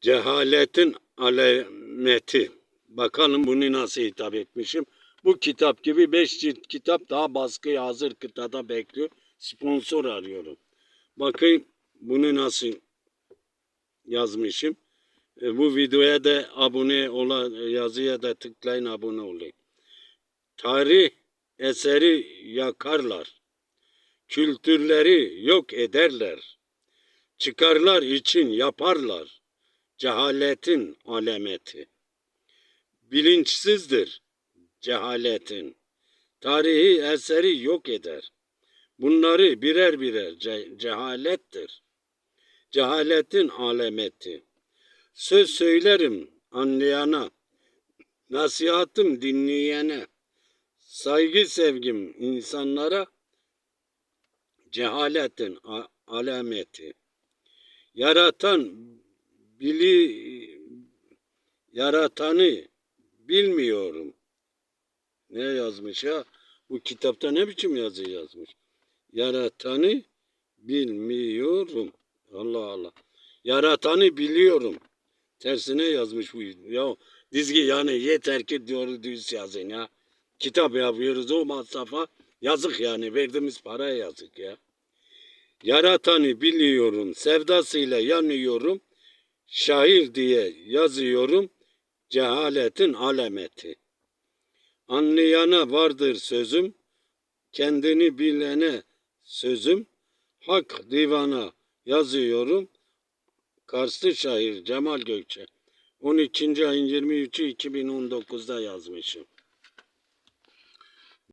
Cehaletin alameti. Bakalım bunu nasıl hitap etmişim. Bu kitap gibi 5 cilt kitap daha baskıya hazır kıtada bekliyor. Sponsor arıyorum. Bakayım bunu nasıl yazmışım. E, bu videoya da abone olan yazıya da tıklayın abone olun. Tarih eseri yakarlar. Kültürleri yok ederler. Çıkarlar için yaparlar. Cehaletin alameti. Bilinçsizdir cehaletin. Tarihi eseri yok eder. Bunları birer birer ce- cehalettir. Cehaletin alameti. Söz söylerim anlayana, nasihatım dinleyene, saygı sevgim insanlara, cehaletin alameti. Yaratan bili yaratanı bilmiyorum. Ne yazmış ya? Bu kitapta ne biçim yazı yazmış? Yaratanı bilmiyorum. Allah Allah. Yaratanı biliyorum. Tersine yazmış bu. Ya dizgi yani yeter ki doğru düz yazın ya. Kitap yapıyoruz o masrafa. Yazık yani verdiğimiz paraya yazık ya. Yaratanı biliyorum. Sevdasıyla yanıyorum. Şair diye yazıyorum. Cehaletin alameti. Anlayana vardır sözüm. Kendini bilene sözüm. Hak divana yazıyorum. Karslı şair Cemal Gökçe. 12. ayın 23'ü 2019'da yazmışım.